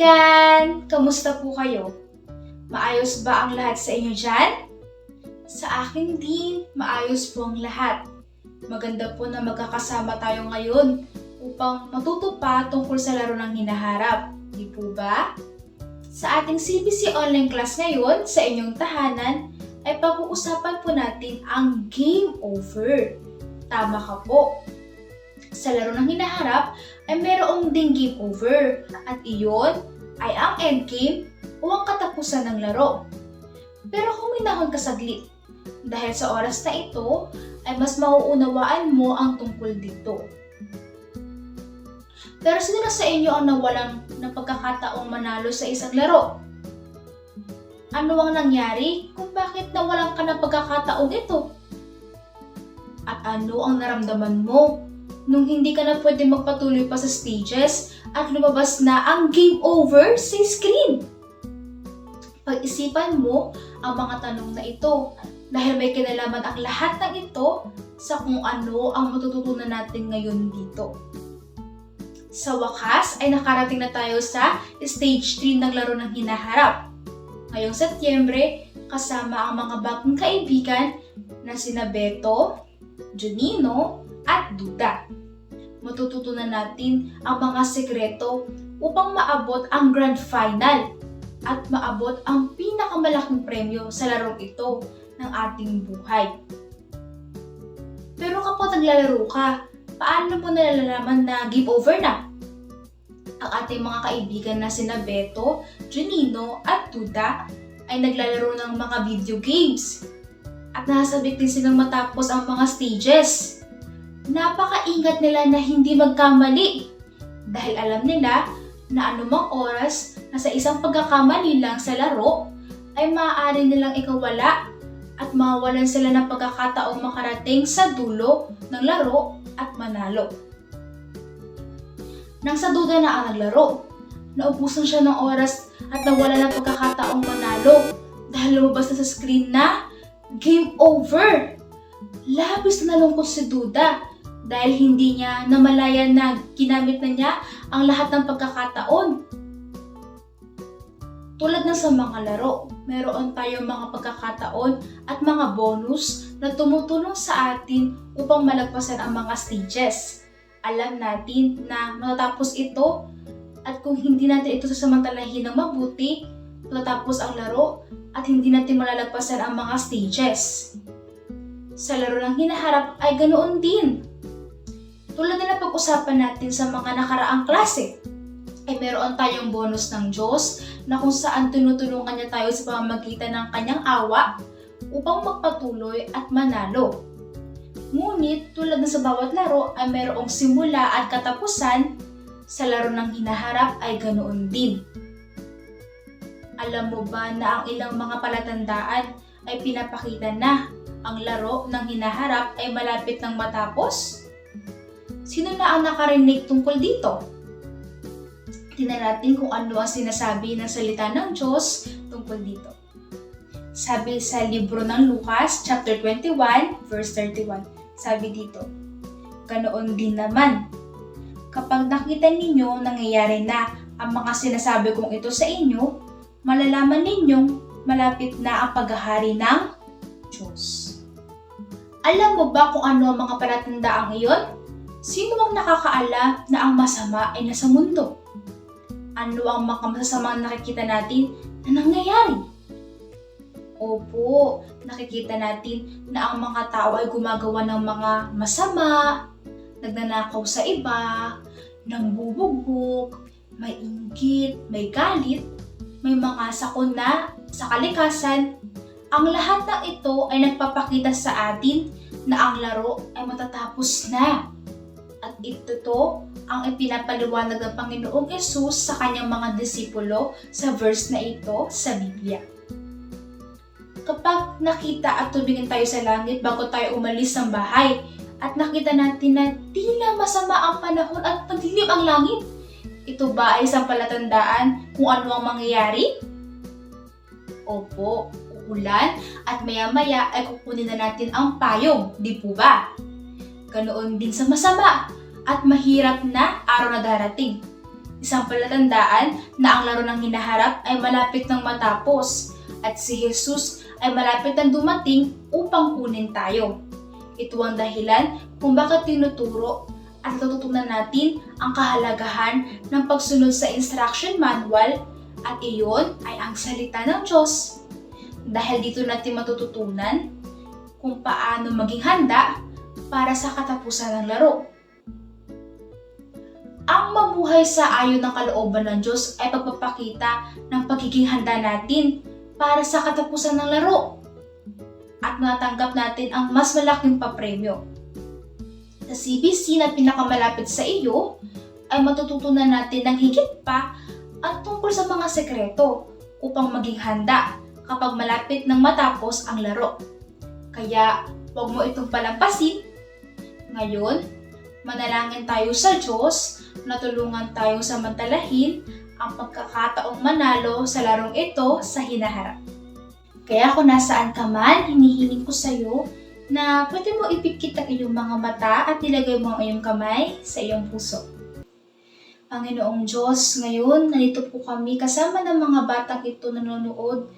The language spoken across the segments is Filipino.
kaibigan! Kamusta po kayo? Maayos ba ang lahat sa inyo dyan? Sa akin din, maayos po ang lahat. Maganda po na magkakasama tayo ngayon upang matuto tungkol sa laro ng hinaharap. Di po ba? Sa ating CBC online class ngayon sa inyong tahanan ay pag-uusapan po natin ang game over. Tama ka po. Sa laro ng hinaharap ay mayroong ding game over at iyon ay ang endgame o ang katapusan ng laro. Pero huminahon ka saglit dahil sa oras na ito ay mas mauunawaan mo ang tungkol dito. Pero sino na sa inyo ang nawalan ng pagkakataong manalo sa isang laro? Ano ang nangyari kung bakit nawalan ka ng pagkakataong ito? At ano ang naramdaman mo nung hindi ka na pwede magpatuloy pa sa stages at lumabas na ang game over sa screen? Pag-isipan mo ang mga tanong na ito dahil may kinalaman ang lahat ng ito sa kung ano ang matututunan natin ngayon dito. Sa wakas ay nakarating na tayo sa stage 3 ng laro ng hinaharap. Ngayong Setyembre, kasama ang mga bagong kaibigan na sina Beto, Junino, at Duda. Matututunan natin ang mga sekreto upang maabot ang grand final at maabot ang pinakamalaking premyo sa larong ito ng ating buhay. Pero kapag naglalaro ka, paano mo nalalaman na game over na? Ang ating mga kaibigan na sina Beto, Junino, at Duda ay naglalaro ng mga video games. At nasabik din silang matapos ang mga stages. Napakaingat nila na hindi magkamali dahil alam nila na anumang oras na sa isang pagkakamali lang sa laro ay maaari nilang ikawala at mawalan sila ng pagkakataong makarating sa dulo ng laro at manalo. Nang sa duda na ang naglaro, naubusan siya ng oras at nawala ng pagkakataong manalo dahil lumabas na sa screen na game over. Labis na nalungkot si Duda dahil hindi niya namalayan na ginamit na niya ang lahat ng pagkakataon. Tulad ng sa mga laro, meron tayong mga pagkakataon at mga bonus na tumutulong sa atin upang malagpasan ang mga stages. Alam natin na matatapos ito at kung hindi natin ito sasamantalahin ng mabuti, matatapos ang laro at hindi natin malalagpasan ang mga stages. Sa laro ng hinaharap ay ganoon din. Tulad na napag-usapan natin sa mga nakaraang klase, ay meron tayong bonus ng Diyos na kung saan tinutulungan niya tayo sa pamamagitan ng kanyang awa upang magpatuloy at manalo. Ngunit tulad na sa bawat laro ay mayroong simula at katapusan, sa laro ng hinaharap ay ganoon din. Alam mo ba na ang ilang mga palatandaan ay pinapakita na ang laro ng hinaharap ay malapit ng matapos? Sino na ang nakarinig tungkol dito? Tingnan natin kung ano ang sinasabi ng salita ng Diyos tungkol dito. Sabi sa libro ng Lucas, chapter 21, verse 31. Sabi dito, Ganoon din naman, kapag nakita ninyo nangyayari na ang mga sinasabi kong ito sa inyo, malalaman ninyong malapit na ang paghahari ng Diyos. Alam mo ba kung ano ang mga palatandaang iyon? Sino ang nakakaalam na ang masama ay nasa mundo? Ano ang mga masasamang nakikita natin na nangyayari? Opo, nakikita natin na ang mga tao ay gumagawa ng mga masama, nagnanakaw sa iba, nambubugbog, may inggit, may galit, may mga sakuna sa kalikasan. Ang lahat ng ito ay nagpapakita sa atin na ang laro ay matatapos na. Ito to ang ipinapaliwanag ng Panginoong Yesus sa kanyang mga disipulo sa verse na ito sa Biblia. Kapag nakita at tumingin tayo sa langit bago tayo umalis ng bahay at nakita natin na tila masama ang panahon at madilim ang langit, ito ba ay isang palatandaan kung ano ang mangyayari? Opo, uulan at maya-maya ay kukunin na natin ang payong, di po ba? Ganoon din sa masama at mahirap na araw na darating. Isang palatandaan na ang laro ng hinaharap ay malapit ng matapos at si Jesus ay malapit ng dumating upang kunin tayo. Ito ang dahilan kung bakit tinuturo at natutunan natin ang kahalagahan ng pagsunod sa instruction manual at iyon ay ang salita ng Diyos. Dahil dito natin matututunan kung paano maging handa para sa katapusan ng laro. Ang mabuhay sa ayon ng kalooban ng Diyos ay pagpapakita ng pagiging handa natin para sa katapusan ng laro at natanggap natin ang mas malaking papremyo. Sa CBC na pinakamalapit sa iyo, ay matututunan natin ng higit pa at tungkol sa mga sekreto upang maging handa kapag malapit ng matapos ang laro. Kaya, huwag mo itong palampasin. Ngayon, manalangin tayo sa Diyos na tulungan tayong samantalahin ang pagkakataong manalo sa larong ito sa hinaharap. Kaya kung nasaan ka man, hinihiling ko sa iyo na pwede mo ipikit ang iyong mga mata at ilagay mo ang iyong kamay sa iyong puso. Panginoong Diyos, ngayon nandito po kami kasama ng mga batang ito nanonood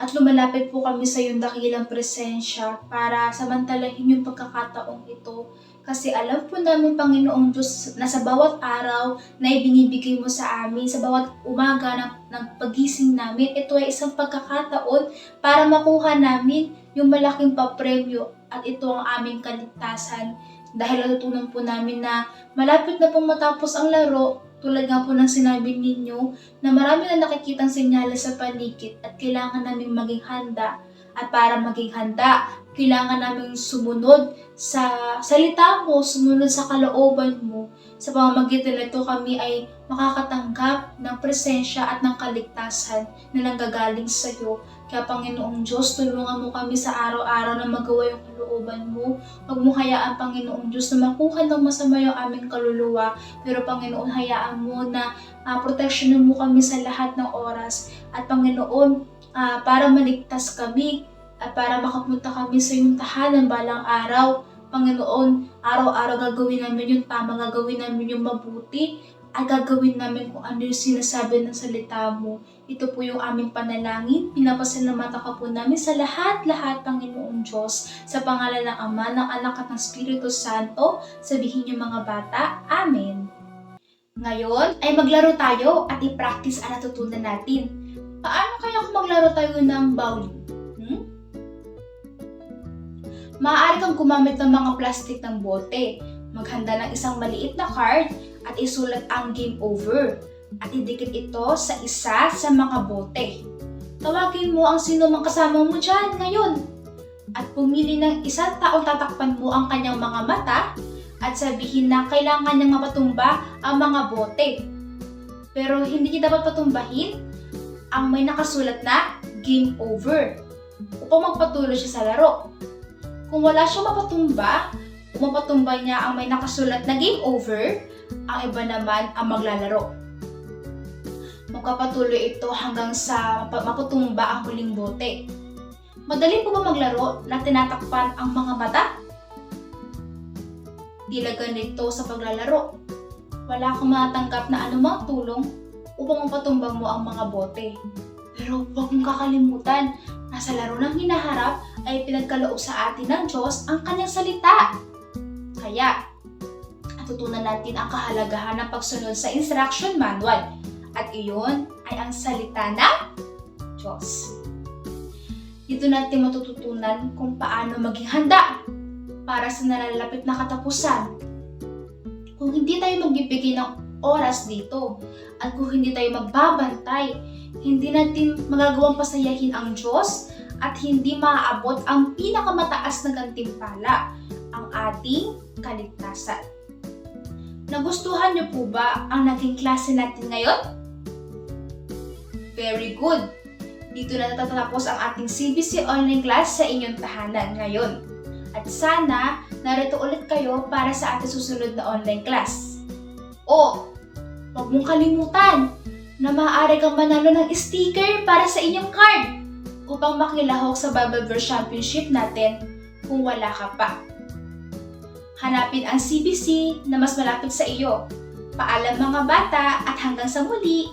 at lumalapit po kami sa iyong dakilang presensya para samantalahin yung pagkakataong ito kasi alam po namin, Panginoong Diyos, na sa bawat araw na ibinibigay mo sa amin, sa bawat umaga ng, ng pagising namin, ito ay isang pagkakataon para makuha namin yung malaking papremyo at ito ang aming kaligtasan. Dahil natutunan po namin na malapit na pong matapos ang laro, tulad nga po ng sinabi ninyo, na marami na nakikitang senyales sa paligid at kailangan namin maging handa. At para maging handa, kailangan namin sumunod sa salita mo, sumunod sa kalooban mo. Sa pamamagitan nito kami ay makakatanggap ng presensya at ng kaligtasan na nanggagaling sa iyo. Kaya Panginoong Diyos, tulungan mo kami sa araw-araw na magawa yung kalooban mo. Huwag mo hayaan, Panginoong Diyos, na makuha ng masama yung aming kaluluwa. Pero Panginoon, hayaan mo na uh, proteksyonan mo kami sa lahat ng oras. At Panginoon, uh, para maligtas kami at para makapunta kami sa iyong tahanan balang araw. Panginoon, araw-araw gagawin namin yung tama, gagawin namin yung mabuti, at gagawin namin kung ano yung sinasabi ng salita mo. Ito po yung aming panalangin. Pinapasalamatan ka po namin sa lahat-lahat, Panginoong Diyos. Sa pangalan ng Ama, ng Anak at ng Espiritu Santo, sabihin niyo mga bata, Amen. Ngayon ay maglaro tayo at i-practice ang natutunan natin. Paano kaya kung maglaro tayo ng bowling? Maaari kang gumamit ng mga plastic ng bote. Maghanda ng isang maliit na card at isulat ang game over at idikit ito sa isa sa mga bote. Tawagin mo ang sino mang kasama mo dyan ngayon at pumili ng isang taong tatakpan mo ang kanyang mga mata at sabihin na kailangan niyang mapatumba ang mga bote. Pero hindi niya dapat patumbahin ang may nakasulat na game over upang magpatuloy siya sa laro. Kung wala siyang mapatumba, mapatumba niya ang may nakasulat na game over, ang iba naman ang maglalaro. Magpapatuloy ito hanggang sa mapatumba ang huling bote. Madali po ba maglaro na tinatakpan ang mga mata? Tila ganito sa paglalaro. Wala kang matanggap na anumang tulong upang mapatumba mo ang mga bote. Pero huwag mong kakalimutan na sa laro ng hinaharap ay pinagkaloob sa atin ng Diyos ang kanyang salita. Kaya, natutunan natin ang kahalagahan ng pagsunod sa instruction manual at iyon ay ang salita ng Diyos. Dito natin matututunan kung paano maging handa para sa nalalapit na katapusan. Kung hindi tayo magbibigay ng oras dito at kung hindi tayo magbabantay, hindi natin magagawang pasayahin ang Diyos at hindi maaabot ang pinakamataas na gantimpala, ang ating kaligtasan. Nagustuhan niyo po ba ang naging klase natin ngayon? Very good! Dito na natatapos ang ating CBC online class sa inyong tahanan ngayon. At sana, narito ulit kayo para sa ating susunod na online class. O, huwag mong kalimutan na maaari kang manalo ng sticker para sa inyong card upang makilahok sa Bible Verse Championship natin kung wala ka pa. Hanapin ang CBC na mas malapit sa iyo Paalam mga bata at hanggang sa muli!